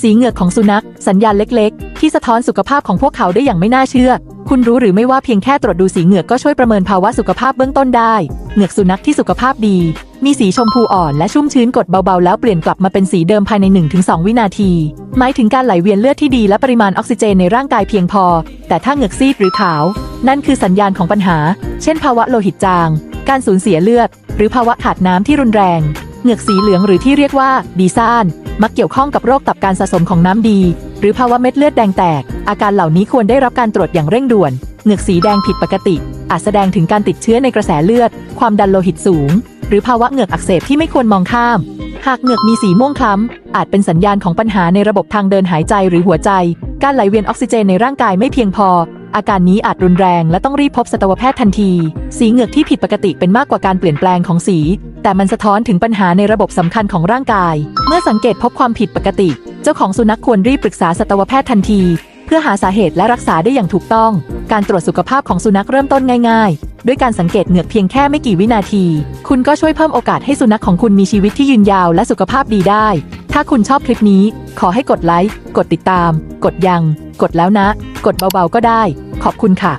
สีเหงือกของสุนัข สัญญาณเล็กๆ ที่สะท้อนสุขภาพของพวกเขาได้อย่างไม่น่าเชื่อ คุณรู้หรือไม่ว่าเพียงแค่ตรวจดูสีเหงือกก็ช่วยประเมินภาวะสุขภาพเบื้องต้นได้ เหงือกสุนัขที่สุขภาพดี มีสีชมพูอ่อนและชุ่มชื้นกดเบาๆ แล้วเปลี่ยนกลับมาเป็นสีเดิมภายใน 1-2 วินาที หมายถึงการไหลเวียนเลือดที่ดีและปริมาณออกซิเจนในร่างกายเพียงพอ แต่ถ้าเหงือกซีดหรือขาว นั่นคือสัญญาณของปัญหา เช่น ภาวะโลหิตจาง การสูญเสียเลือด หรือภาวะขาดน้ำที่รุนแรง เหงือกสีเหลืองหรือที่เรียกว่าดีซ่าน มักเกี่ยวข้องกับโรคตับการสะสมของน้ำดี หรือภาวะเม็ดเลือดแดงแตก อาการเหล่านี้ควรได้รับการตรวจอย่างเร่งด่วน เหงือกสีแดงผิดปกติ อาจแสดงถึงการติดเชื้อในกระแสเลือด ความดันโลหิตสูง หรือภาวะเหงือกอักเสบที่ไม่ควรมองข้าม หากเหงือกมีสีม่วงคล้ำ อาจเป็นสัญญาณของปัญหาในระบบทางเดินหายใจหรือหัวใจ การไหลเวียนออกซิเจนในร่างกายไม่เพียงพอ อาการนี้อาจรุนแรงและต้องรีบพบสัตวแพทย์ทันที สีเหงือกที่ผิดปกติเป็นมากกว่าการเปลี่ยนแปลงของสี แต่มันสะท้อนถึงปัญหาในระบบสำคัญของร่างกาย เมื่อสังเกตพบความผิดปกติ เจ้าของสุนัขควรรีบปรึกษาสัตวแพทย์ทันที เพื่อหาสาเหตุและรักษาได้อย่างถูกต้อง การตรวจสุขภาพของสุนัขเริ่มต้นง่ายๆ ด้วยการสังเกตเหงือกเพียงแค่ไม่กี่วินาที คุณก็ช่วยเพิ่มโอกาสให้สุนัขของคุณมีชีวิตที่ยืนยาวและสุขภาพดีได้ ถ้าคุณชอบคลิปนี้ ขอให้กดไลค์ กดติดตาม กดยัง กดแล้วนะ กดเบาๆก็ได้ ขอบคุณค่ะ